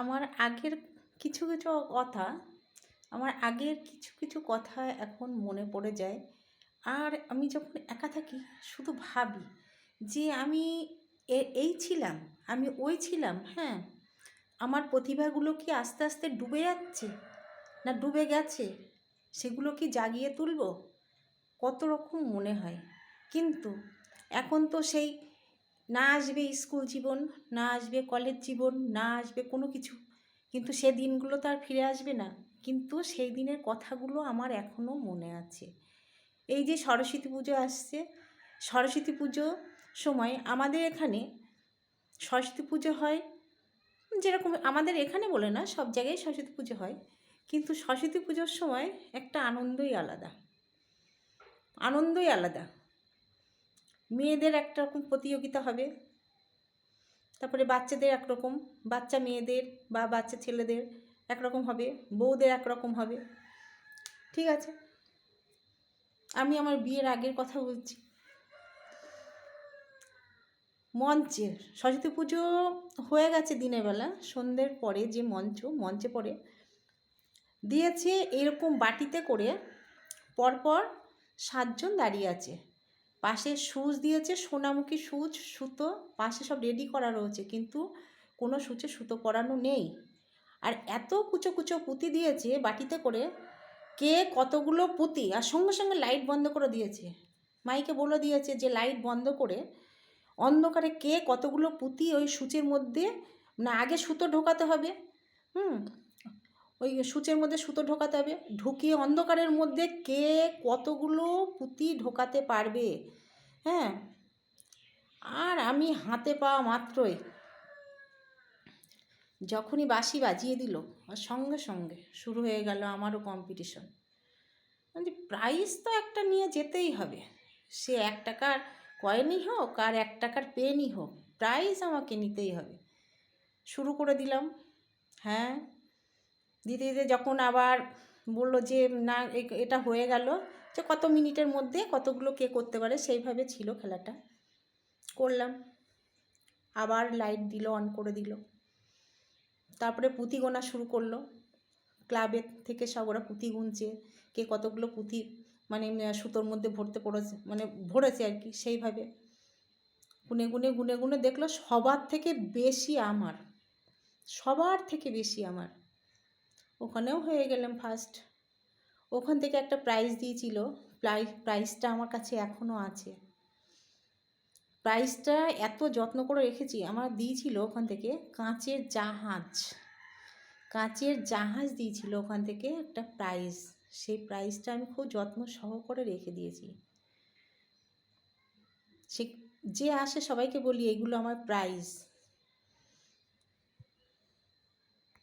আমার আগের কিছু কিছু কথা, আমার আগের কিছু কিছু কথা এখন মনে পড়ে যায়। আর আমি যখন একা থাকি, শুধু ভাবি যে আমি এই ছিলাম, আমি ওই ছিলাম হ্যাঁ আমার প্রতিভাগুলো কি আস্তে আস্তে ডুবে যাচ্ছে না ডুবে গেছে? সেগুলো কি জাগিয়ে তুলব? কত রকম মনে হয়। কিন্তু এখন তো সেই না আসবে স্কুল জীবন, না আসবে কলেজ জীবন, না আসবে কোনো কিছু। কিন্তু সে দিনগুলো তো আর ফিরে আসবে না। কিন্তু সেই দিনের কথাগুলো আমার এখনও মনে আছে। এই যে সরস্বতী পুজো আসছে, সরস্বতী পুজো সময় আমাদের এখানে সরস্বতী পুজো হয় যেরকম আমাদের এখানে বলে না, সব জায়গায় সরস্বতী পুজো হয়। কিন্তু সরস্বতী পুজোর সময় একটা আনন্দই আলাদা। আনন্দই আলাদা। মেয়েদের একটা রকম প্রতিযোগিতা হবে। তারপরে বাচ্চাদের একরকম, বাচ্চা মেয়েদের বা বাচ্চা ছেলেদের একরকম হবে, বউদের একরকম হবে। ঠিক আছে? আমি আমার বিয়ের আগের কথা বলছি। মঞ্চের সরস্বতী পুজো হয়ে গেছে দিনের বেলা, সন্ধ্যের পরে যে মঞ্চ, মঞ্চে পড়ে দিয়েছে এরকম বাটিতে করে পরপর সাতজন দাঁড়িয়ে আছে। পাশে সুচ দিয়েছে, সোনামুখী সুচ, সুতো, পাশে সব রেডি করা রয়েছে, কিন্তু কোনো সুচে সুতো করানো নেই। আর এত কুচো কুচো পুঁতি দিয়েছে বাটিতে করে, কে কতগুলো পুঁতি, আর সঙ্গে সঙ্গে লাইট বন্ধ করে দিয়েছে। মাইকে বলে দিয়েছে যে লাইট বন্ধ করে অন্ধকারে কে কতগুলো পুঁতি ওই সূচের মধ্যে, না, আগে সুতো ঢোকাতে হবে। হুম ওই সূচের মধ্যে সুতো ঢোকাতে হবে। ঢুকিয়ে অন্ধকারের মধ্যে কে কতগুলো পুঁতি ঢোকাতে পারবে? হ্যাঁ? আর আমি হাতে পাওয়া মাত্রই। যখনই বাঁশি বাজিয়ে দিল, আর সঙ্গে সঙ্গে শুরু হয়ে গেল আমারও কম্পিটিশন বলছি প্রাইজ তো একটা নিয়ে যেতেই হবে। সে এক টাকার কয়েনই হোক আর এক টাকার পেনই হোক প্রাইজ আমাকে নিতেই হবে। শুরু করে দিলাম। হ্যাঁ? দিতে দিতে যখন আবার বলল যে, না এটা হয়ে গেল। যে কত মিনিটের মধ্যে কতগুলো কে করতে পারে সেইভাবে ছিল খেলাটা। করলাম। আবার লাইট দিল, অন করে দিল। তারপরে পুঁতি গোনা শুরু করল। ক্লাবের থেকে সব ওরা পুঁতি গুনছে। কে কতগুলো পুঁতি মানে সুতোর মধ্যে ভরতে পড়েছে মানে ভরেছে আর কি সেইভাবে। গুনে গুনে গুনে গুনে দেখল সবার থেকে বেশি আমার। সবার থেকে বেশি আমার। ওখানেও হয়ে গেলাম ফার্স্ট ওখান থেকে একটা প্রাইজ দিয়েছিল। প্রাইজ প্রাইজটা আমার কাছে এখনও আছে। প্রাইজটা এত যত্ন করে রেখেছি, আমার দিয়েছিল ওখান থেকে কাঁচের জাহাজ। কাঁচের জাহাজ দিয়েছিল ওখান থেকে একটা প্রাইজ সেই প্রাইজটা আমি খুব যত্ন সহকারে রেখে দিয়েছি। সে, যে আসে সবাইকে বলি, এগুলো আমার প্রাইজ